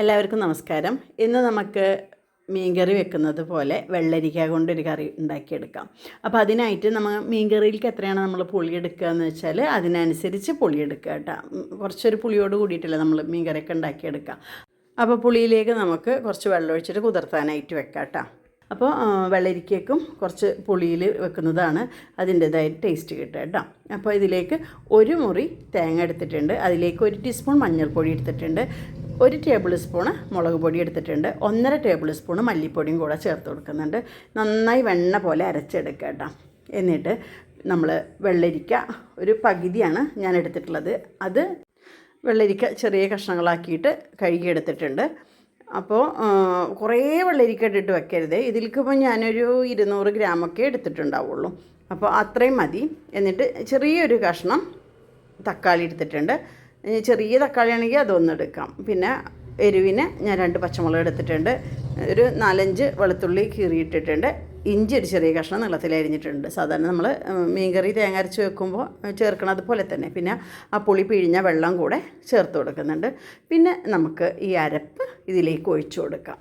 എല്ലാവർക്കും നമസ്കാരം. ഇന്ന് നമുക്ക് മീൻകറി വെക്കുന്നത് പോലെ വെള്ളരിക്ക കൊണ്ടൊരു കറി ഉണ്ടാക്കിയെടുക്കാം. അപ്പോൾ അതിനായിട്ട് നമ്മൾ മീൻകറിയിലേക്ക് എത്രയാണ് നമ്മൾ പുളി എടുക്കുക എന്ന് വെച്ചാൽ അതിനനുസരിച്ച് പുളി എടുക്കുക കേട്ടോ. കുറച്ചൊരു പുളിയോട് കൂടിയിട്ടല്ലേ നമ്മൾ മീൻകറിയൊക്കെ ഉണ്ടാക്കിയെടുക്കുക അപ്പോൾ പുളിയിലേക്ക് നമുക്ക് കുറച്ച് വെള്ളം ഒഴിച്ചിട്ട് കുതിർത്താനായിട്ട് വെക്കാം കേട്ടോ. അപ്പോൾ വെള്ളരിക്കയ്ക്കും കുറച്ച് പുളിയിൽ വെക്കുന്നതാണ് അതിന്റെതായ ടേസ്റ്റ് കിട്ടുക കേട്ടോ. അപ്പോൾ ഇതിലേക്ക് ഒരു മുറി തേങ്ങ എടുത്തിട്ടുണ്ട്. അതിലേക്ക് ഒരു ടീസ്പൂൺ മഞ്ഞൾപ്പൊടി എടുത്തിട്ടുണ്ട്. ഒരു ടേബിൾ സ്പൂണ് മുളക് പൊടി എടുത്തിട്ടുണ്ട്. ഒന്നര ടേബിൾ സ്പൂണ് മല്ലിപ്പൊടിയും കൂടെ ചേർത്ത് കൊടുക്കുന്നുണ്ട്. നന്നായി വെണ്ണ പോലെ അരച്ചെടുക്കുക കേട്ടോ. എന്നിട്ട് നമ്മൾ വെള്ളരിക്ക ഒരു പകുതിയാണ് ഞാൻ എടുത്തിട്ടുള്ളത്. അത് വെള്ളരിക്ക ചെറിയ കഷ്ണങ്ങളാക്കിയിട്ട് കഴുകിയെടുത്തിട്ടുണ്ട് അപ്പോൾ കുറേ വെള്ളരിക്ക ഇട്ടിട്ട് വെക്കരുത്. ഇതിൽക്കിപ്പോൾ ഞാനൊരു ഇരുന്നൂറ് ഗ്രാമൊക്കെ എടുത്തിട്ടുണ്ടാവുള്ളൂ. അപ്പോൾ അത്രയും മതി. എന്നിട്ട് ചെറിയൊരു കഷ്ണം തക്കാളി എടുത്തിട്ടുണ്ട്. ചെറിയ തക്കാളി ആണെങ്കിൽ അതൊന്നും എടുക്കാം. പിന്നെ എരിവിന് ഞാൻ രണ്ട് പച്ചമുളക് എടുത്തിട്ടുണ്ട്. ഒരു നാലഞ്ച് വെളുത്തുള്ളി കീറിയിട്ടിട്ടുണ്ട് ഇഞ്ചി ഒരു ചെറിയ കഷ്ണം നീളത്തിൽ അരിഞ്ഞിട്ടുണ്ട്. സാധാരണ നമ്മൾ മീൻകറി തേങ്ങ അരച്ച് വെക്കുമ്പോൾ ചേർക്കണത് പോലെ തന്നെ. പിന്നെ ആ പുളി പിഴിഞ്ഞ വെള്ളം കൂടെ ചേർത്ത് കൊടുക്കുന്നുണ്ട്. പിന്നെ നമുക്ക് ഈ അരപ്പ് ഇതിലേക്ക് ഒഴിച്ചു കൊടുക്കാം.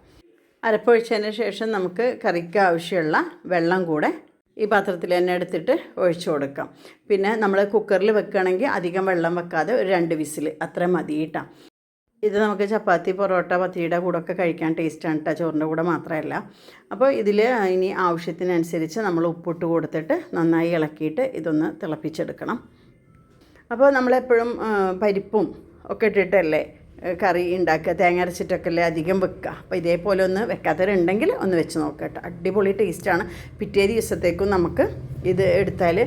അരപ്പൊഴിച്ചതിന് ശേഷം നമുക്ക് കറിക്ക് ആവശ്യമുള്ള വെള്ളം കൂടെ ഈ പാത്രത്തിൽ തന്നെ എടുത്തിട്ട് ഒഴിച്ചു കൊടുക്കാം. പിന്നെ നമ്മൾ കുക്കറിൽ വെക്കുകയാണെങ്കിൽ അധികം വെള്ളം വെക്കാതെ ഒരു രണ്ട് വിസിൽ അത്ര മതി കേട്ടോ ഇത് നമുക്ക് ചപ്പാത്തി പൊറോട്ട പത്തിയുടെ കൂടെ ഒക്കെ കഴിക്കാൻ ടേസ്റ്റാണ് കേട്ടോ ചോറിന്റെ കൂടെ മാത്രമല്ല അപ്പോൾ ഇതിൽ ഇനി ആവശ്യത്തിനനുസരിച്ച് നമ്മൾ ഉപ്പിട്ട് കൊടുത്തിട്ട് നന്നായി ഇളക്കിയിട്ട് ഇതൊന്ന് തിളപ്പിച്ചെടുക്കണം. അപ്പോൾ നമ്മളെപ്പോഴും പരിപ്പും ഒക്കെ ഇട്ടിട്ടല്ലേ കറി ഉണ്ടാക്കുക തേങ്ങ അരച്ചിട്ടൊക്കെ അല്ലേ അധികം വെക്കുക. അപ്പോൾ ഇതേപോലെ ഒന്ന് വെക്കാത്തവരുണ്ടെങ്കിൽ ഒന്ന് വെച്ച് നോക്കുക കേട്ടോ. അടിപൊളി ടേസ്റ്റാണ് പിറ്റേ ദിവസത്തേക്കും നമുക്ക് ഇത് എടുത്താൽ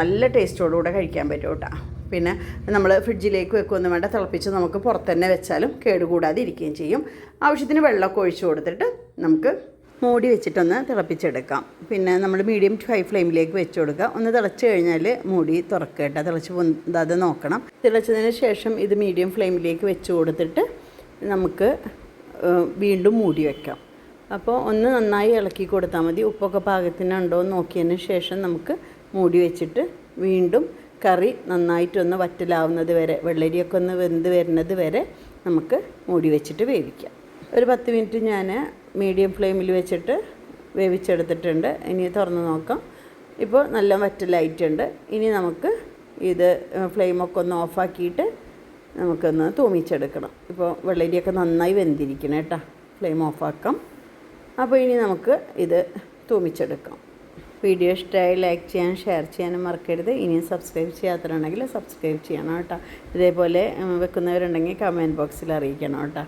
നല്ല ടേസ്റ്റോടുകൂടെ കഴിക്കാൻ പറ്റും കേട്ടോ. പിന്നെ നമ്മൾ ഫ്രിഡ്ജിലേക്ക് വെക്കുകയൊന്നും വേണ്ട തിളപ്പിച്ച് നമുക്ക് പുറത്തുതന്നെ വെച്ചാലും കേടുകൂടാതെ ഇരിക്കുകയും ചെയ്യും. ആവശ്യത്തിന് വെള്ളമൊക്കെ ഒഴിച്ചു കൊടുത്തിട്ട് നമുക്ക് മൂടി വെച്ചിട്ടൊന്ന് തിളപ്പിച്ചെടുക്കാം. പിന്നെ നമ്മൾ മീഡിയം ടു ഹൈ ഫ്ലെയിമിലേക്ക് വെച്ച് കൊടുക്കുക ഒന്ന് തിളച്ച് കഴിഞ്ഞാൽ മൂടി തുറക്കുക കേട്ടോ. തിളച്ച് പൊന്താതെ നോക്കണം. തിളച്ചതിന് ശേഷം ഇത് മീഡിയം ഫ്ലെയിമിലേക്ക് വെച്ച് കൊടുത്തിട്ട് നമുക്ക് വീണ്ടും മൂടി വെക്കാം. അപ്പോൾ ഒന്ന് നന്നായി ഇളക്കി കൊടുത്താൽ മതി. ഉപ്പൊക്കെ പാകത്തിനുണ്ടോ എന്ന് നോക്കിയതിന് ശേഷം നമുക്ക് മൂടി വെച്ചിട്ട് വീണ്ടും കറി നന്നായിട്ടൊന്ന് വറ്റലാവുന്നത് വരെ വെള്ളരിയൊക്കെ ഒന്ന് വെന്ത് വരുന്നത് വരെ നമുക്ക് മൂടി വെച്ചിട്ട് വേവിക്കാം. ഒരു പത്ത് മിനിറ്റ് ഞാൻ മീഡിയം ഫ്ലെയിമിൽ വെച്ചിട്ട് വേവിച്ചെടുത്തിട്ടുണ്ട്. ഇനി തുറന്ന് നോക്കാം. ഇപ്പോൾ നല്ല വറ്റ ലൈറ്റ് ഉണ്ട്. ഇനി നമുക്ക് ഇത് ഫ്ലെയിമൊക്കെ ഒന്ന് ഓഫാക്കിയിട്ട് നമുക്കൊന്ന് തൂമിച്ചെടുക്കണം. ഇപ്പോൾ വെള്ളരിയൊക്കെ നന്നായി വെന്തിരിക്കണം കേട്ടോ. ഫ്ലെയിം ഓഫാക്കാം അപ്പോൾ ഇനി നമുക്ക് ഇത് തൂമിച്ചെടുക്കാം. വീഡിയോ ഇഷ്ടമായി ലൈക്ക് ചെയ്യാൻ ഷെയർ ചെയ്യാനും മറക്കരുത്. ഇനിയും സബ്സ്ക്രൈബ് ചെയ്യാത്തവരുണ്ടെങ്കിൽ സബ്സ്ക്രൈബ് ചെയ്യണം കേട്ടോ. ഇതേപോലെ വെക്കുന്നവരുണ്ടെങ്കിൽ കമന്റ് ബോക്സിൽ അറിയിക്കണം കേട്ടോ.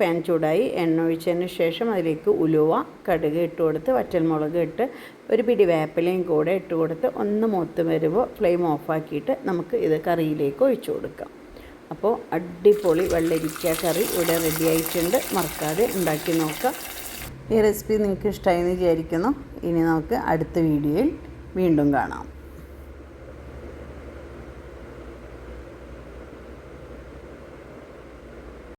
പാൻ ചൂടായി എണ്ണ ഒഴിച്ചതിന് ശേഷം അതിലേക്ക് ഉലുവ കടുക് ഇട്ട് കൊടുത്ത് വറ്റൽമുളക് ഇട്ട് ഒരു പിടി വേപ്പിലയും കൂടെ ഇട്ട് കൊടുത്ത് ഒന്ന് മൂത്ത് വരുമ്പോൾ ഫ്ലെയിം ഓഫാക്കിയിട്ട് നമുക്ക് ഇത് കറിയിലേക്ക് ഒഴിച്ചു കൊടുക്കാം. അപ്പോൾ അടിപൊളി വെള്ളരിക്ക കറി ഇവിടെ റെഡി ആയിട്ടുണ്ട്. മറക്കാതെ ഉണ്ടാക്കി നോക്കാം. ഈ റെസിപ്പി നിങ്ങൾക്ക് ഇഷ്ടമായി എന്ന് വിചാരിക്കുന്നു. ഇനി നമുക്ക് അടുത്ത വീഡിയോയിൽ വീണ്ടും കാണാം.